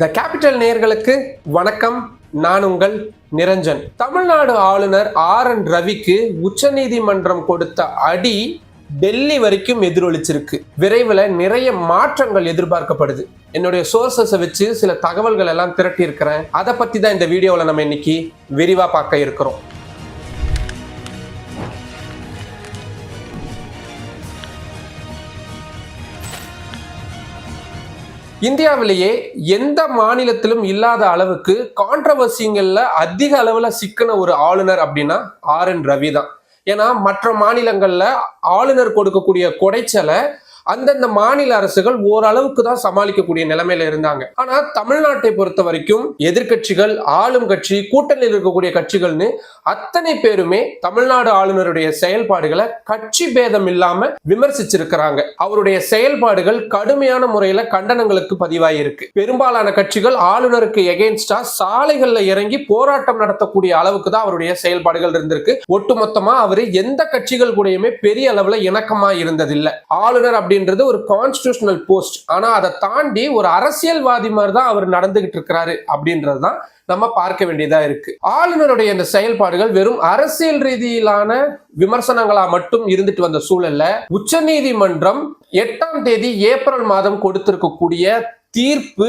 The capital நேர்களுக்கு வணக்கம். நான் உங்கள் நிரஞ்சன். தமிழ்நாடு ஆளுநர் ஆர். என். ரவிக்கு உச்சநீதிமன்றம் கொடுத்த அடி டெல்லி வரைக்கும் எதிரொலிச்சிருக்கு. விரைவில் நிறைய மாற்றங்கள் எதிர்பார்க்கப்படுது. என்னுடைய சோர்சஸை வச்சு சில தகவல்கள் எல்லாம் திரட்டி இருக்கிறேன் அதை பற்றி தான் இந்த வீடியோவில் நம்ம இன்னைக்கு விரிவாக பார்க்க இருக்கிறோம். இந்தியாவிலேயே எந்த மாநிலத்திலும் இல்லாத அளவுக்கு கான்ட்ரவர்சிங்கள்ல அதிக அளவுல சிக்கின ஒரு ஆளுநர் அப்படின்னா ஆர் என் ரவி தான். ஏன்னா மற்ற மாநிலங்கள்ல ஆளுநர் கொடுக்கக்கூடிய கொடைச்சலை அந்தந்த மாநில அரசுகள் ஓரளவுக்கு தான் சமாளிக்கக்கூடிய நிலைமையில இருந்தாங்க. ஆனா தமிழ்நாட்டை பொறுத்த வரைக்கும் எதிர்க்கட்சிகள் ஆளும் கட்சி கூட்டணியில் இருக்கக்கூடிய கட்சிகள்னு அத்தனை பேருமே தமிழ்நாடு ஆளுநருடைய செயல்பாடுகளை கட்சி பேதம் இல்லாம விமர்சிச்சிருக்கிறாங்க. அவருடைய செயல்பாடுகள் கடுமையான முறையில கண்டனங்களுக்கு பதிவாயிருக்கு. பெரும்பாலான கட்சிகள் ஆளுநருக்கு எகென்ஸ்டா சாலைகள்ல இறங்கி போராட்டம் நடத்தக்கூடிய அளவுக்கு தான் அவருடைய செயல்பாடுகள் இருந்திருக்கு. ஒட்டுமொத்தமா அவரு எந்த கட்சிகள் கூடயுமே பெரிய அளவுல இணக்கமா இருந்ததில்லை. ஆளுநர் அப்படி அப்படின்றது ஒரு கான்ஸ்டியூஷனல் போஸ்ட் ஆனா அதை தாண்டி ஒரு அரசியல்வாதி மாதிரி தான் அவர் நடந்துகிட்டு இருக்கிறாரு அப்படின்றது தான் நம்ம பார்க்க வேண்டியதா இருக்கு. ஆளுநருடைய இந்த செயல்பாடுகள் வெறும் அரசியல் ரீதியிலான விமர்சனங்களா மட்டும் இருந்துட்டு வந்த சூழல்ல உச்சநீதிமன்றம் எட்டாம் தேதி ஏப்ரல் மாதம் கொடுத்திருக்கக்கூடிய தீர்ப்பு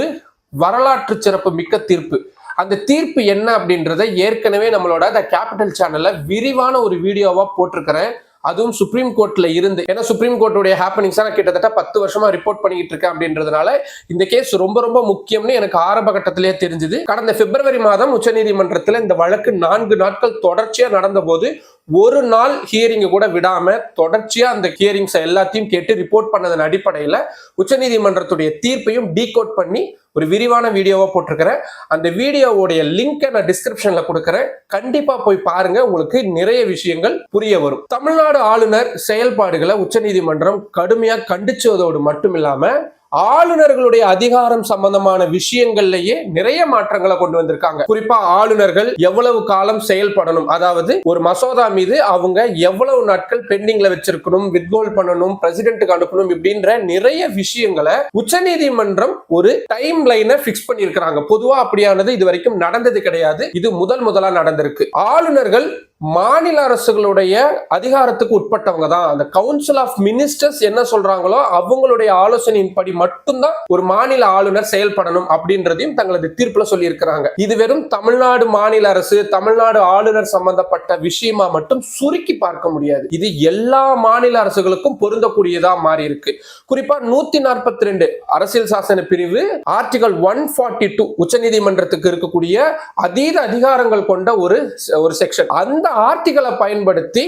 வரலாற்று சிறப்பு மிக்க தீர்ப்பு. அந்த தீர்ப்பு என்ன அப்படின்றத ஏற்கனவே நம்மளோட த கேபிட்டல் சேனல்ல விரிவான ஒரு வீடியோவா போட்டிருக்கிறேன். அதுவும் சுப்ரீம் கோர்ட்ல இருந்து. ஏன்னா சுப்ரீம் கோர்ட்டுடைய ஹேப்பனிங்ஸ் நான் கிட்டத்தட்ட பத்து வருஷமா ரிப்போர்ட் பண்ணிட்டு இருக்கேன் அப்படின்றதுனால இந்த கேஸ் ரொம்ப ரொம்ப முக்கியம்னு எனக்கு ஆரம்ப கட்டத்திலேயே தெரிஞ்சது. கடந்த பிப்ரவரி மாதம் உச்சநீதிமன்றத்தில் இந்த வழக்கு நான்கு நாட்கள் தொடர்ச்சியா நடந்த போது ஒரு நாள் ஹியரிங்கை கூட விடாம தொடர்ச்சியா அந்த ஹியரிங்ஸை எல்லாத்தையும் கேட்டு ரிப்போர்ட் பண்ணதன் அடிப்படையில் உச்சநீதிமன்றத்துடைய தீர்ப்பையும் டீகோட் பண்ணி ஒரு விரிவான வீடியோவாக போட்டிருக்கிறேன். அந்த வீடியோவுடைய லிங்கை நான் டிஸ்கிரிப்ஷன்ல கொடுக்குறேன். கண்டிப்பா போய் பாருங்க உங்களுக்கு நிறைய விஷயங்கள் புரிய வரும். தமிழ்நாடு ஆளுநர் செயல்பாடுகளை உச்சநீதிமன்றம் கடுமையா கண்டிச்சதோடு மட்டும் இல்லாம ஆளுநர்களுடைய அதிகாரம் சம்பந்தமான விஷயங்கள்லயே நிறைய மாற்றங்களை கொண்டு வந்திருக்காங்க. குறிப்பா ஆளுநர்கள் எவ்வளவு காலம் செயல்படணும். அதாவது ஒரு மசோதா மீது அவங்க எவ்வளவு நாட்கள் பெண்டிங்ல வச்சிருக்கணும் வித்கோல் பண்ணணும் பிரசிடென்ட்டுக்கு அனுப்பணும் இப்படின்ற நிறைய விஷயங்களை உச்சநீதிமன்றம் ஒரு டைம் லைனை பிக்ஸ் பண்ணியிருக்கிறாங்க. பொதுவா அப்படியானது இது வரைக்கும் நடந்தது கிடையாது. இது முதல் முதலா நடந்திருக்கு. ஆளுநர்கள் மாநில அரசுகளுடைய அதிகாரத்துக்கு உட்பட்டவங்க தான். அந்த கவுன்சில் ஆஃப் மினிஸ்டர்ஸ் என்ன சொல்றாங்களோ அவங்களுடைய ஆலோசனையின்படி மட்டும்தான் ஒரு மாநில ஆளுநர் செயல்படணும் அப்படின்றதையும் தங்களது தீர்ப்புல சொல்லியிருக்கிறாங்க. இது வெறும் தமிழ்நாடு மாநில அரசு தமிழ்நாடு ஆளுநர் சம்பந்தப்பட்ட விஷயமா மட்டும் சுருக்கி பார்க்க முடியாது. இது எல்லா மாநில அரசுகளுக்கும் பொருந்தக்கூடியதா மாறி இருக்கு குறிப்பா நூத்தி நாற்பத்தி ரெண்டு அரசியல் சாசன பிரிவு ஆர்டிகல் ஒன் ஃபார்ட்டி டூ உச்சநீதிமன்றத்துக்கு இருக்கக்கூடிய அதீத அதிகாரங்கள் கொண்ட ஒரு ஒரு செக்ஷன். அந்த ஆர்டிகளை பயன்படுத்தி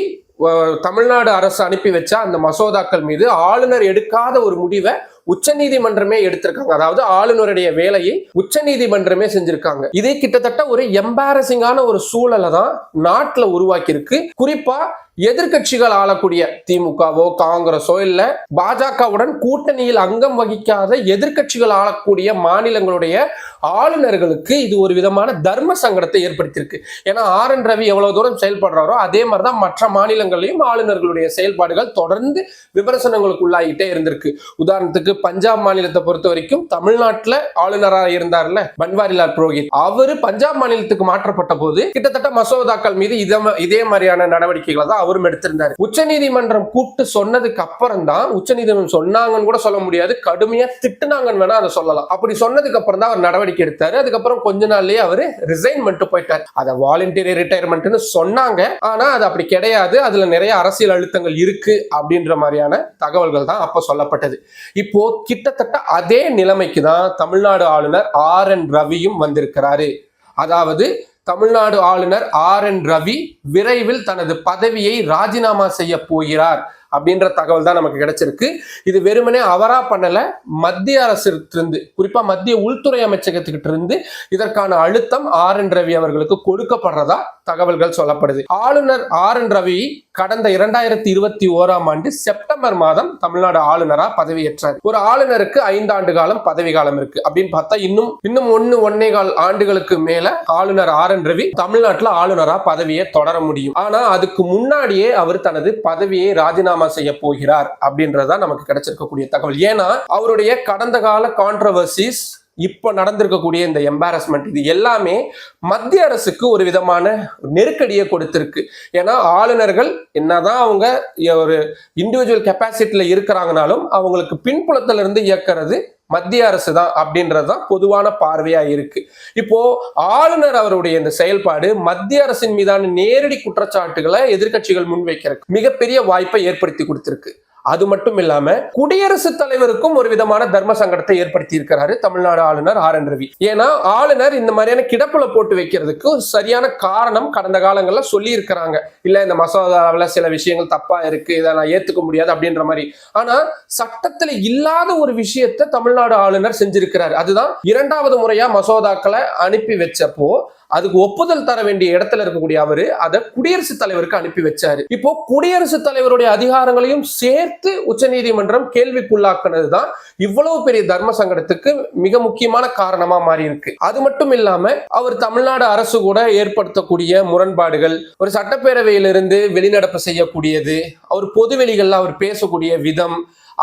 தமிழ்நாடு அரசு அனுப்பி வச்ச அந்த மசோதாக்கள் மீது ஆளுநர் எடுக்காத ஒரு முடிவை உச்சநீதிமன்றமே எடுத்திருக்காங்க. அதாவது ஆளுநருடைய வேலையை உச்சநீதிமன்றமே செஞ்சிருக்காங்க. இதே கிட்டத்தட்ட ஒரு எம்பாரசிங்கான ஒரு சூழலை தான் நாட்டில் உருவாக்கியிருக்கு. குறிப்பா எதிர்க்கட்சிகள் ஆளக்கூடிய திமுகவோ காங்கிரஸோ இல்ல பாஜகவுடன் கூட்டணியில் அங்கம் வகிக்காத எதிர்க்கட்சிகள் ஆளக்கூடிய மாநிலங்களுடைய ஆளுநர்களுக்கு இது ஒரு விதமான தர்ம சங்கடத்தை ஏற்படுத்தியிருக்கு. ஏன்னா ஆர் என் ரவி எவ்வளவு தூரம் செயல்படுறாரோ அதே மாதிரிதான் மற்ற மாநிலங்களிலும் ஆளுநர்களுடைய செயல்பாடுகள் தொடர்ந்து விமர்சனங்களுக்கு உள்ளாகிட்டே இருந்திருக்கு. உதாரணத்துக்கு பஞ்சாப் மாநிலத்தை பொறுத்த வரைக்கும் தமிழ்நாட்டில் ஆளுநராக இருந்தார்ல பன்வாரிலால் புரோஹித். அவரு பஞ்சாப் மாநிலத்துக்கு மாற்றப்பட்ட போது கிட்டத்தட்ட மசோதாக்கள் மீது இதே மாதிரியான நடவடிக்கைகளை தான் அவரும் எடுத்திருந்தார். உச்சநீதிமன்றம் கூப்பிட்டு சொன்னதுக்கு அப்புறம் தான் உச்சநீதிமன்றம் சொன்னாங்கன்னு கூட சொல்ல முடியாது. கடுமையா திட்டுனாங்கன்னு வேணா அதை சொல்லலாம். அப்படி சொன்னதுக்கு அப்புறம் தான் அவர் நடவடிக்கை எடுத்தாரு. அதுக்கப்புறம் கொஞ்ச நாள்லயே அவரு ரிசைன் பண்ணிட்டு போயிட்டார். அதை வாலண்டியர் ரிட்டையர்மெண்ட்னு சொன்னாங்க. ஆனா அது அப்படி கிடையாது. அதுல நிறைய அரசியல் அழுத்தங்கள் இருக்கு அப்படின்ற மாதிரியான தகவல்கள் தான் அப்ப சொல்லப்பட்டது. இப்போ இப்போ கிட்டத்தட்ட அதே நிலைமைக்கு தான் தமிழ்நாடு ஆளுநர் ஆர் என் ரவியும் வந்திருக்கிறாரு. அதாவது தமிழ்நாடு ஆளுநர் ஆர் என் ரவி விரைவில் தனது பதவியை ராஜினாமா செய்ய போகிறார். அப்படின்ற தகவல் தான் நமக்கு கிடைச்சிருக்கு. இது வெறுமனே அவரா பண்ணல மத்திய அரசிருந்து குறிப்பா மத்திய உள்துறை அமைச்சகத்துக்கிட்ட இருந்து இதற்கான அழுத்தம் ஆர் என் ரவி அவர்களுக்கு கொடுக்கப்படுறதா தகவல்கள் சொல்லப்படுது. ஆளுநர் ஆர் என் ரவி கடந்த இரண்டாயிரத்தி இருபத்தி ஓராம் ஆண்டு செப்டம்பர் மாதம் தமிழ்நாடு ஆளுநரா பதவியேற்றார். ஒரு ஆளுநருக்கு ஐந்தாண்டு காலம் பதவி காலம் இருக்கு. அப்படின்னு பார்த்தா இன்னும் இன்னும் ஒன்னு ஒன்னே கால் ஆண்டுகளுக்கு மேல ஆளுநர் ஆர் என் ரவி தமிழ்நாட்டில் ஆளுநரா பதவியை தொடர முடியும். ஆனா அதுக்கு முன்னாடியே அவர் தனது பதவியை ராஜினாமா செய்ய போகிறார் அப்படின்றதான் நமக்கு கிடைச்சிருக்கக்கூடிய தகவல். ஏன்னா அவருடைய கடந்த கால கான்ட்ரவர்சிஸ் இப்போ நடந்திருக்கக்கூடிய இந்த எம்பாரஸ்மெண்ட் இது எல்லாமே மத்திய அரசுக்கு ஒரு விதமான நெருக்கடியை கொடுத்துருக்கு. ஏன்னா ஆளுநர்கள் என்னதான் அவங்க ஒரு இண்டிவிஜுவல் கெப்பாசிட்டியில் இருக்கிறாங்கனாலும் அவங்களுக்கு பின்புலத்துல இருந்து இயக்கிறது மத்திய அரசு தான் அப்படின்றது தான் பொதுவான பார்வையா இருக்கு. இப்போ ஆளுநர் அவருடைய இந்த செயல்பாடு மத்திய அரசின் மீதான நேரடி குற்றச்சாட்டுகளை எதிர்க்கட்சிகள் முன்வைக்கிறதுக்கு மிகப்பெரிய வாய்ப்பை ஏற்படுத்தி கொடுத்திருக்கு. அது மட்டும் இல்லாம குடியரசுத் தலைவருக்கும் ஒரு விதமான தர்ம சங்கடத்தை ஏற்படுத்தி இருக்கிறாரு தமிழ்நாடு ஆளுநர் ஆர் என் ரவி. ஏன்னா ஆளுநர் இந்த மாதிரியான கிடப்புல போட்டு வைக்கிறதுக்கு சரியான காரணம் கடந்த காலங்கள்ல சொல்லி இருக்கிறாங்க இல்ல இந்த மசோதாவில் சில விஷயங்கள் தப்பா இருக்கு இதை நான் ஏத்துக்க முடியாது அப்படின்ற மாதிரி. ஆனா சட்டத்துல இல்லாத ஒரு விஷயத்த தமிழ்நாடு ஆளுநர் செஞ்சிருக்கிறார். அதுதான் இரண்டாவது முறையா மசோதாக்களை அனுப்பி வச்சப்போ அதுக்கு ஒப்புதல் தர வேண்டிய இடத்துல இருக்கக்கூடிய அவரு அதை குடியரசுத் தலைவருக்கு அனுப்பி வச்சாரு. இப்போ குடியரசுத் தலைவருடைய அதிகாரங்களையும் சேர்த்து உச்சநீதிமன்றம் கேள்விக்குள்ளாக்குனது தான் இவ்வளவு பெரிய தர்ம சங்கடத்துக்கு மிக முக்கியமான காரணமா மாறி இருக்கு அது மட்டும் இல்லாம அவர் தமிழ்நாடு அரசு கூட ஏற்படுத்தக்கூடிய முரண்பாடுகள் ஒரு சட்டப்பேரவையிலிருந்து வெளிநடப்பு செய்யக்கூடியது அவர் பொதுவெளிகள்ல அவர் பேசக்கூடிய விதம்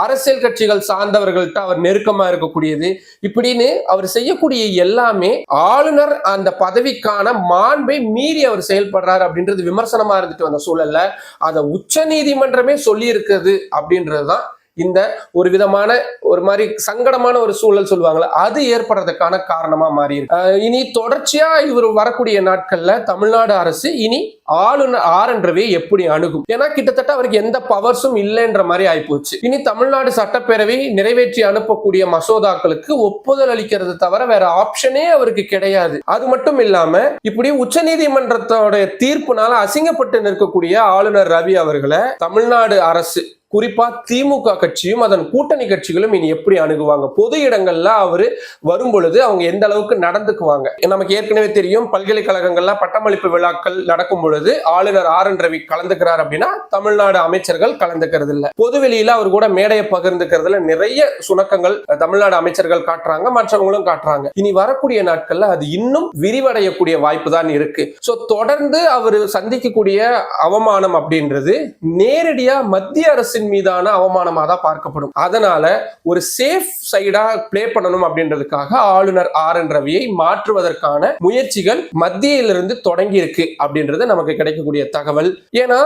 அரசியல் கட்சிகள் சார்ந்தவர்கள்ட்ட அவர் நெருக்கமா இருக்கக்கூடியது. இப்படின்னு அவர் செய்யக்கூடிய எல்லாமே ஆளுநர் அந்த பதவிக்கான மாண்பை மீறி அவர் செயல்படுறாரு அப்படின்றது விமர்சனமா இருந்துட்டு வந்த சூழல்ல அதை உச்ச நீதிமன்றமே சொல்லி இருக்குது அப்படின்றதுதான் இந்த ஒரு விதமான ஒரு மாதிரி சங்கடமான ஒரு சூழல் சொல்லுவாங்கல்ல அது ஏற்படுறதுக்கான காரணமா மாறி இருக்கு இனி தொடர்ச்சியா இவர் வரக்கூடிய நாட்கள்ல தமிழ்நாடு அரசு இனி ஆளுநர் ஆர் என்றவே எப்படி அணுகும்? ஏன்னா கிட்டத்தட்ட அவருக்கு எந்த பவர்ஸும் இல்லைன்ற மாதிரி ஆயிப்போச்சு. இனி தமிழ்நாடு சட்டப்பேரவை நிறைவேற்றி அனுப்பக்கூடிய மசோதாக்களுக்கு ஒப்புதல் அளிக்கிறது தவிர வேற ஆப்ஷனே அவருக்கு கிடையாது. அது மட்டும் இல்லாம இப்படி உச்சநீதிமன்றத்தோட தீர்ப்புனால அசிங்கப்பட்டு நிற்கக்கூடிய ஆளுநர் ரவி அவர்களை தமிழ்நாடு அரசு குறிப்பா திமுக கட்சியும் அதன் கூட்டணி கட்சிகளும் இனி எப்படி அணுகுவாங்க? பொது இடங்கள்ல அவரு வரும் பொழுது அவங்க எந்த அளவுக்கு நடந்துக்குவாங்க? நமக்கு ஏற்கனவே தெரியும் பல்கலைக்கழகங்கள்ல பட்டமளிப்பு விழாக்கள் நடக்கும் பொழுது ஆளுநர் ஆர் என் ரவி கலந்துக்கிறார் அப்படின்னா தமிழ்நாடு அமைச்சர்கள் கலந்துக்கிறது இல்ல. பொதுவெளியில அவர் கூட மேடையை பகிர்ந்துக்கிறதுல நிறைய சுணக்கங்கள் தமிழ்நாடு அமைச்சர்கள் காட்டுறாங்க மற்றவங்களும் காட்டுறாங்க. இனி வரக்கூடிய நாட்கள்ல அது இன்னும் விரிவடையக்கூடிய வாய்ப்பு தான் இருக்கு. சோ தொடர்ந்து அவர் சந்திக்கக்கூடிய அவமானம் அப்படின்றது நேரடியா மத்திய அரசு அரசின் மீதான அவமானமாக தான் பார்க்கப்படும். அதனால ஒரு சேஃப் சைடா பிளே பண்ணணும் அப்படின்றதுக்காக ஆளுநர் ஆர் என் ரவியை மாற்றுவதற்கான முயற்சிகள் மத்தியிலிருந்து தொடங்கி இருக்கு அப்படின்றது நமக்கு கிடைக்கக்கூடிய தகவல். ஏன்னா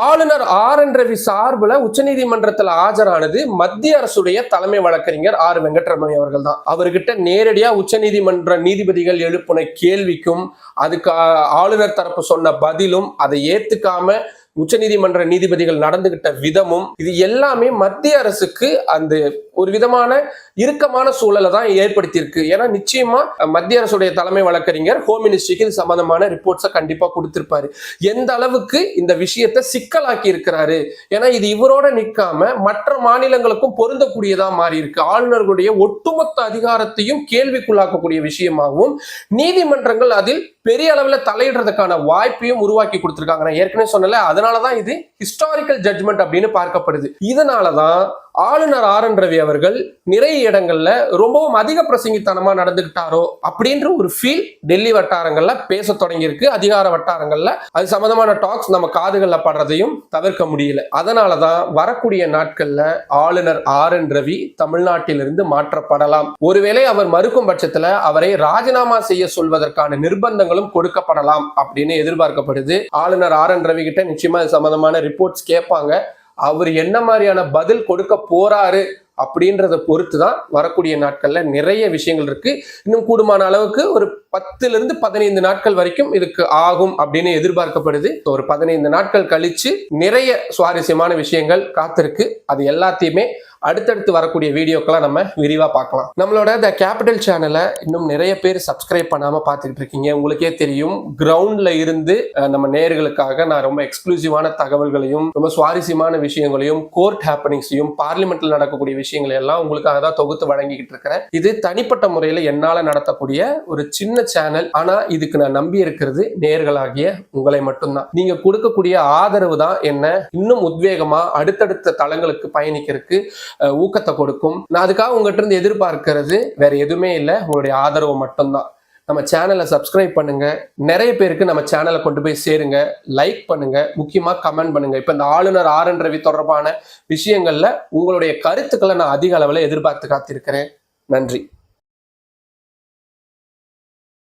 ஆளுநர் ஆர் என் ரவி சார்பில் உச்சநீதிமன்றத்தில் ஆஜரானது மத்திய அரசுடைய தலைமை வழக்கறிஞர் ஆர் வெங்கட்ரமணி அவர்கள் தான் அவர்கிட்ட நேரடியாக உச்சநீதிமன்ற நீதிபதிகள் எழுப்பின கேள்விக்கும் அதுக்கு ஆளுநர் தரப்பு சொன்ன பதிலும் அதை ஏத்துக்காம உச்சநீதிமன்ற நீதிபதிகள் நடந்துகிட்ட விதமும் இது எல்லாமே மத்திய அரசுக்கு அந்த ஒரு விதமான இறுக்கமான சூழலை தான் ஏற்படுத்தியிருக்கு. ஏன்னா நிச்சயமா மத்திய அரசுடைய தலைமை வழக்கறிஞர் ஹோம் மினிஸ்ட்ரிக்கு இது சம்பந்தமான ரிப்போர்ட்ஸை கண்டிப்பா கொடுத்திருப்பாரு. எந்த அளவுக்கு இந்த விஷயத்தை சிக்கலாக்கி இருக்கிறாரு? ஏன்னா இது இவரோட நிற்காம மற்ற மாநிலங்களுக்கும் பொருந்தக்கூடியதா மாறி இருக்கு ஆளுநர்களுடைய ஒட்டுமொத்த அதிகாரத்தையும் கேள்விக்குள்ளாக்கக்கூடிய விஷயமாகவும் நீதிமன்றங்கள் அதில் பெரிய அளவில் தலையிடுறதுக்கான வாய்ப்பையும் உருவாக்கி கொடுத்துருக்காங்க. நான் ஏற்கனவே சொன்னல அதனாலதான் இது ஹிஸ்டாரிக்கல் ஜட்மெண்ட் அப்படின்னு பார்க்கப்படுது. இதனாலதான் ஆளுநர் ஆர் என் ரவி அவர்கள் நிறைய இடங்கள்ல ரொம்பவும் அதிக பிரசங்கித்தனமா நடந்துகிட்டாரோ அப்படின்ற ஒரு ஃபீல் டெல்லி வட்டாரங்கள்ல பேச தொடங்கியிருக்கு. அதிகார வட்டாரங்கள்ல அது சம்பந்தமான டாக்ஸ் நம்ம காதுகள்ல படுறதையும் தவிர்க்க முடியல. அதனாலதான் வரக்கூடிய நாட்கள்ல ஆளுநர் ஆர் என் ரவி தமிழ்நாட்டிலிருந்து மாற்றப்படலாம். ஒருவேளை அவர் மறுக்கும் பட்சத்துல அவரை ராஜினாமா செய்ய சொல்வதற்கான நிர்பந்தங்களும் கொடுக்கப்படலாம் அப்படின்னு எதிர்பார்க்கப்படுது. ஆளுநர் ஆர் என் ரவி கிட்ட நிச்சயமா இது சம்பந்தமான ரிப்போர்ட்ஸ் கேட்பாங்க. அவர் என்ன மாதிரியான பதில் கொடுக்க போறாரு அப்படின்றத பொறுத்து தான் வரக்கூடிய நாட்கள்ல நிறைய விஷயங்கள் இருக்கு. இன்னும் கூடுமான அளவுக்கு ஒரு பத்துல இருந்து பதினைந்து நாட்கள் வரைக்கும் இதுக்கு ஆகும் அப்படின்னு எதிர்பார்க்கப்படுது. ஒரு பதினைந்து நாட்கள் கழிச்சு நிறைய சுவாரஸ்யமான விஷயங்கள் காத்திருக்கு. அது எல்லாத்தையுமே அடுத்தடுத்து வரக்கூடிய வீடியோக்களை நம்ம விரிவாக பார்க்கலாம். நம்மளோட த கேபிட்டல் சேனலை இன்னும் நிறைய பேர் சப்ஸ்கிரைப் பண்ணாமல் பார்த்துக்கிட்டு இருக்கீங்க. உங்களுக்கே தெரியும் கிரவுண்டில் இருந்து நம்ம நேர்களுக்காக நான் ரொம்ப எக்ஸ்க்ளூசிவான தகவல்களையும் ரொம்ப சுவாரஸ்யமான விஷயங்களையும் கோர்ட் ஹேப்பனிங்ஸையும் பார்லிமெண்ட்டில் நடக்கக்கூடிய விஷயங்களை எல்லாம் உங்களுக்காக தான் தொகுத்து வழங்கிக்கிட்டு இருக்கிறேன். இது தனிப்பட்ட முறையில் என்னால் நடத்தக்கூடிய ஒரு சின்ன சேனல் ஆனால் இதுக்கு நான் நம்பி இருக்கிறது நேர்களாகிய உங்களை மட்டும்தான். நீங்க கொடுக்கக்கூடிய ஆதரவு தான் என்ன. இன்னும் உத்வேகமா அடுத்தடுத்த தளங்களுக்கு பயணிக்கிறதுக்கு ஊக்கத்தை கொடுக்கும். நான் அதுக்காக உங்ககிட்ட இருந்து எதிர்பார்க்கறது வேற எதுவுமே இல்லை. உங்களுடைய ஆதரவு மட்டும்தான். நம்ம சேனலை சப்ஸ்கிரைப் பண்ணுங்க. நிறைய பேருக்கு நம்ம சேனலை கொண்டு போய் சேருங்க. லைக் பண்ணுங்க. முக்கியமாக கமெண்ட் பண்ணுங்க. இப்போ இந்த ஆளுநர் ஆர் என் ரவி தொடர்பான விஷயங்கள்ல உங்களுடைய கருத்துக்களை நான் அதிக அளவில் எதிர்பார்த்து காத்திருக்கிறேன். நன்றி.